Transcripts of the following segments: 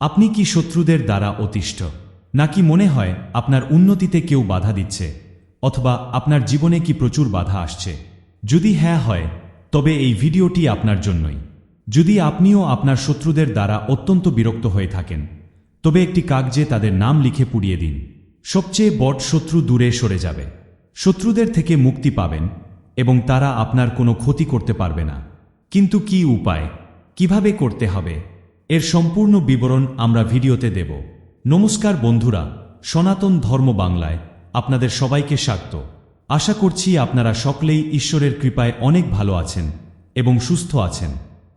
আপনি কি শত্রুদের দ্বারা অতিষ্ঠ? নাকি মনে হয় আপনার উন্নতিতে কেউ বাধা দিচ্ছে? অথবা আপনার জীবনে কি প্রচুর বাধা আসছে? যদি হ্যাঁ হয়, তবে এই ভিডিওটি আপনার জন্যই। যদি আপনিও আপনার শত্রুদের দ্বারা অত্যন্ত বিরক্ত হয়ে থাকেন, তবে একটি কাগজে তাদের নাম লিখে পুড়িয়ে দিন। সবচেয়ে বড় শত্রু দূরে সরে যাবে। শত্রুদের থেকে মুক্তি পাবেন এবং তারা আপনার কোনো ক্ষতি করতে পারবে না। কিন্তু কি উপায়? কীভাবে করতে হবে? এর সম্পূর্ণ বিবরণ আমরা ভিডিওতে দেব। নমস্কার বন্ধুরা, সনাতন ধর্ম বাংলায় আপনাদের সবাইকে স্বাগত। আশা করছি আপনারা সকলেই ঈশ্বরের কৃপায় অনেক ভালো আছেন এবং সুস্থ আছেন।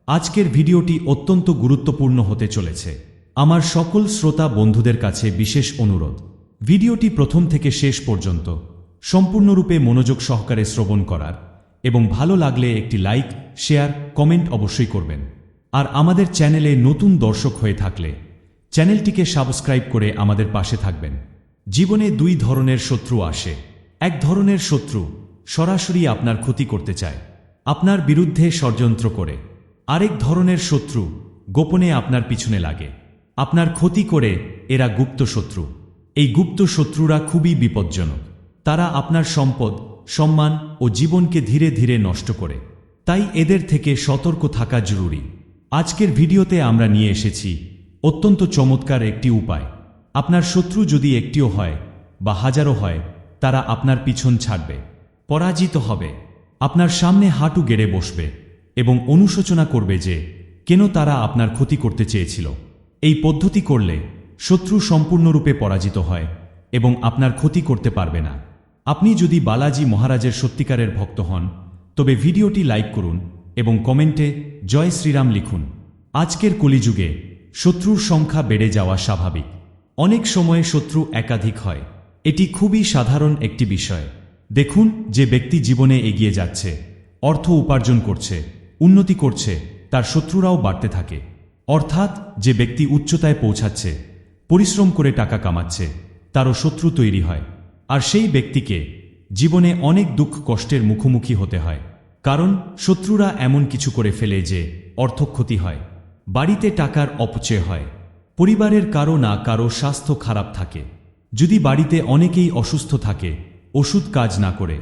আজকের ভিডিওটি অত্যন্ত গুরুত্বপূর্ণ হতে চলেছে। আমার সকল শ্রোতা বন্ধুদের কাছে বিশেষ অনুরোধ। ভিডিওটি প্রথম থেকে শেষ পর্যন্ত সম্পূর্ণরূপে মনোযোগ সহকারে শ্রবণ করার এবং ভালো লাগলে একটি লাইক, শেয়ার, কমেন্ট অবশ্যই করবেন। আর আমাদের চ্যানেলে নতুন দর্শক হয়ে থাকলে চ্যানেলটিকে সাবস্ক্রাইব করে আমাদের পাশে থাকবেন। জীবনে দুই ধরনের শত্রু আসে। এক ধরনের শত্রু সরাসরি আপনার ক্ষতি করতে চায়, আপনার বিরুদ্ধে ষড়যন্ত্র করে। আরেক ধরনের শত্রু গোপনে আপনার পিছনে লাগে। আপনার ক্ষতি করে এরা গুপ্ত শত্রু। এই গুপ্ত শত্রুরা খুবই বিপজ্জনক। তারা আপনার সম্পদ, সম্মান ও জীবনকে ধীরে ধীরে নষ্ট করে। তাই এদের থেকে সতর্ক থাকা জরুরি। আজকের ভিডিওতে আমরা নিয়ে এসেছি অত্যন্ত চমৎকার একটি উপায়। আপনার শত্রু যদি একটিও হয় বা হাজারো হয়, তারা আপনার পিছন ছাড়বে, পরাজিত হবে, আপনার সামনে হাঁটু গেড়ে বসবে এবং অনুশোচনা করবে যে কেন তারা আপনার ক্ষতি করতে চেয়েছিল। এই পদ্ধতি করলে শত্রু সম্পূর্ণরূপে পরাজিত হয় এবং আপনার ক্ষতি করতে পারবে না। আপনি যদি বালাজি মহারাজের সত্যিকারের ভক্ত হন, তবে ভিডিওটি লাইক করুন এবং কমেন্টে জয় শ্রীরাম লিখুন, আজকের কলিযুগে শত্রুর সংখ্যা বেড়ে যাওয়া স্বাভাবিক। অনেক সময়ে শত্রু একাধিক হয়। এটি খুবই সাধারণ একটি বিষয়। দেখুন যে ব্যক্তি জীবনে এগিয়ে যাচ্ছে, অর্থ উপার্জন করছে, উন্নতি করছে, তার শত্রুরাও বাড়তে থাকে। অর্থাৎ যে ব্যক্তি উচ্চতায় পৌঁছাচ্ছে, পরিশ্রম করে টাকা কামাচ্ছে, তারও শত্রু তৈরি হয়। আর সেই ব্যক্তিকে জীবনে অনেক দুঃখ কষ্টের মুখোমুখি হতে হয়। কারণ শত্রুরা এমন কিছু করে ফেলে যে অর্থক্ষতি হয়, বাড়িতে টাকার অপচয় হয়, পরিবারের কারও না কারও স্বাস্থ্য খারাপ থাকে। যদি বাড়িতে অনেকেই অসুস্থ থাকে, ওষুধ কাজ না করে,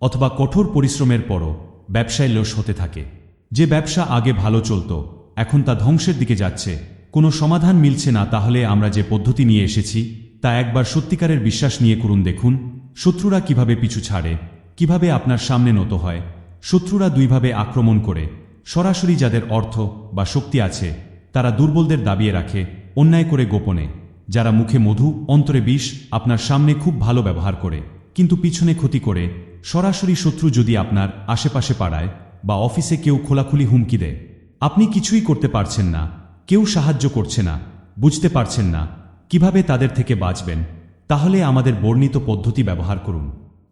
অথবা কঠোর পরিশ্রমের পরও ব্যবসায় লোস হতে থাকে। যে ব্যবসা আগে ভালো চলত, এখন তা ধ্বংসের দিকে যাচ্ছে। কোনো সমাধান মিলছে না, তাহলে আমরা যে পদ্ধতি নিয়ে এসেছি, তা একবার সত্যিকারের বিশ্বাস নিয়ে করুন দেখুন, শত্রুরা কীভাবে পিছু ছাড়ে, কীভাবে আপনার সামনে নত হয় শত্রুরা দুইভাবে আক্রমণ করে। সরাসরি যাদের অর্থ বা শক্তি আছে, তারা দুর্বলদের দাবিয়ে রাখে, অন্যায় করে গোপনে। যারা মুখে মধু, অন্তরে বিষ, আপনার সামনে খুব ভালো ব্যবহার করে, কিন্তু পিছনে ক্ষতি করে, সরাসরি শত্রু যদি আপনার আশেপাশে পাড়ায় বা অফিসে কেউ খোলাখুলি হুমকি দেয়। আপনি কিছুই করতে পারছেন না, কেউ সাহায্য করছে না, বুঝতে পারছেন না, কীভাবে তাদের থেকে বাঁচবেন? তাহলে আমাদের বর্ণিত পদ্ধতি ব্যবহার করুন।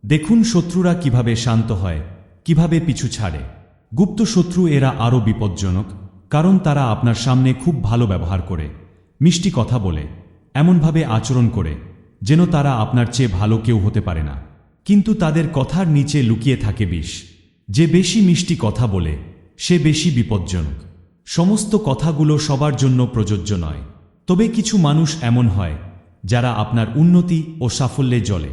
দেখুন শত্রুরা কীভাবে শান্ত হয় কীভাবে পিছু ছাড়ে? গুপ্ত শত্রু এরা আরও বিপজ্জনক, কারণ তারা আপনার সামনে খুব ভালো ব্যবহার করে, মিষ্টি কথা বলে, এমনভাবে আচরণ করে, যেন তারা আপনার চেয়ে ভালো কেউ হতে পারে না। কিন্তু তাদের কথার নিচে লুকিয়ে থাকে বিষ। যে বেশি মিষ্টি কথা বলে, সে বেশি বিপজ্জনক। সমস্ত কথাগুলো সবার জন্য প্রযোজ্য নয়। তবে কিছু মানুষ এমন হয়, যারা আপনার উন্নতি ও সাফল্যে জ্বলে।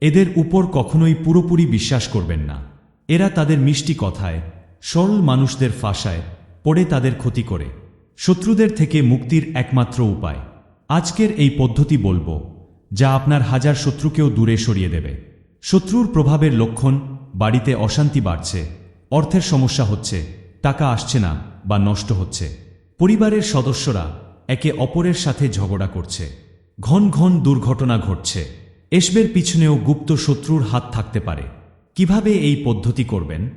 এদের উপর কখনোই পুরোপুরি বিশ্বাস করবেন না। এরা তাদের মিষ্টি কথায়, সরল মানুষদের ফাঁসায়, পড়ে তাদের ক্ষতি করে। শত্রুদের থেকে মুক্তির একমাত্র উপায়। আজকের এই পদ্ধতি বলব, যা আপনার হাজার শত্রুকেও দূরে সরিয়ে দেবে। শত্রুর প্রভাবের লক্ষণ, বাড়িতে অশান্তি বাড়ছে, অর্থের সমস্যা হচ্ছে, টাকা আসছে না বা নষ্ট হচ্ছে। পরিবারের সদস্যরা একে অপরের সাথে ঝগড়া করছে। ঘন ঘন দুর্ঘটনা ঘটছে। এসবের পিছনেও গুপ্ত শত্রুর হাত থাকতে পারে। কীভাবে এই পদ্ধতি করবেন?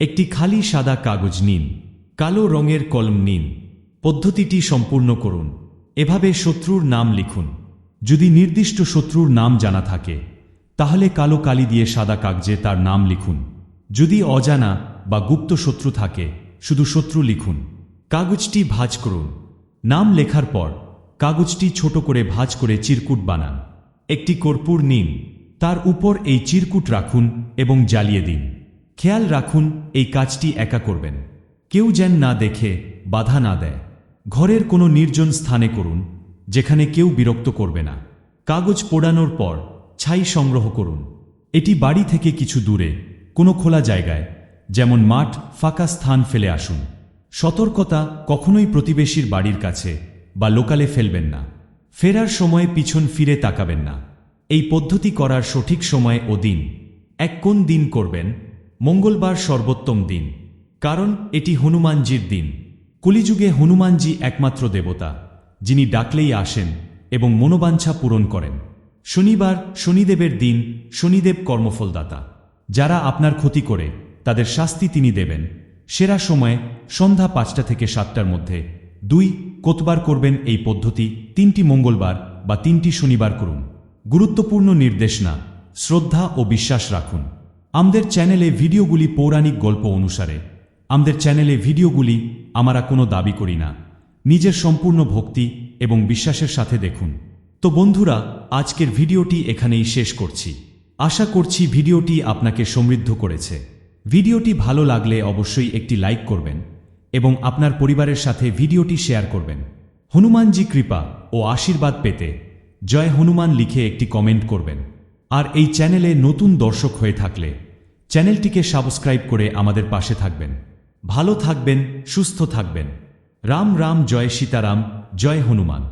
একটি খালি সাদা কাগজ নিন, কালো রঙের কলম নিন, পদ্ধতিটি সম্পূর্ণ করুন, এভাবে শত্রুর নাম লিখুন। যদি নির্দিষ্ট শত্রুর নাম জানা থাকে, তাহলে কালো কালি দিয়ে সাদা কাগজে তার নাম লিখুন। যদি অজানা বা গুপ্ত শত্রু থাকে, শুধু শত্রু লিখুন। কাগজটি ভাঁজ করুন। নাম লেখার পর, কাগজটি ছোট করে ভাঁজ করে চিরকুট বানান। একটি কর্পূর নিন। তার উপর এই চিরকুট রাখুন এবং জ্বালিয়ে দিন। খেয়াল রাখুন, এই কাজটি একা করবেন। কেউ যেন না দেখে, বাধা না দেয়। ঘরের কোনো নির্জন স্থানে করুন, যেখানে কেউ বিরক্ত করবে না। কাগজ পোড়ানোর পর ছাই সংগ্রহ করুন। এটি বাড়ি থেকে কিছু দূরে, কোনো খোলা জায়গায়, যেমন মাঠ, ফাঁকা স্থান ফেলে আসুন। সতর্কতা কখনোই প্রতিবেশীর বাড়ির কাছে বা লোকালে ফেলবেন না। ফেরার সময় পিছন ফিরে তাকাবেন না। এই পদ্ধতি করার সঠিক সময় ও দিন। এক কোন দিন করবেন? মঙ্গলবার সর্বোত্তম দিন। কারণ এটি হনুমানজির দিন। কলিযুগে হনুমানজি একমাত্র দেবতা, যিনি ডাকলেই আসেন এবং মনোবাঞ্ছা পূরণ করেন। শনিবার শনিদেবের দিন শনিদেব কর্মফলদাতা। যারা আপনার ক্ষতি করে, তাদের শাস্তি তিনি দেবেন। সেরা সময় সন্ধ্যা পাঁচটা থেকে সাতটার মধ্যে। দুই, কতবার করবেন এই পদ্ধতি, তিনটি মঙ্গলবার বা তিনটি শনিবার করুন। গুরুত্বপূর্ণ নির্দেশনা শ্রদ্ধা ও বিশ্বাস রাখুন। আমাদের চ্যানেলে ভিডিওগুলি পৌরাণিক গল্প অনুসারে। আমাদের চ্যানেলে ভিডিওগুলি আমরা কোনো দাবি করি না। নিজের সম্পূর্ণ ভক্তি এবং বিশ্বাসের সাথে দেখুন। তো বন্ধুরা, আজকের ভিডিওটি এখানেই শেষ করছি। আশা করছি ভিডিওটি আপনাকে সমৃদ্ধ করেছে। ভিডিওটি ভালো লাগলে অবশ্যই একটি লাইক করবেন এবং আপনার পরিবারের সাথে ভিডিওটি শেয়ার করবেন। হনুমানজি কৃপা ও আশীর্বাদ পেতে জয় হনুমান লিখে একটি কমেন্ট করবেন। আর এই চ্যানেলে নতুন দর্শক হয়ে থাকলে চ্যানেলটিকে সাবস্ক্রাইব করে আমাদের পাশে থাকবেন। ভালো থাকবেন, সুস্থ থাকবেন। রাম রাম, জয় সীতারাম, জয় হনুমান।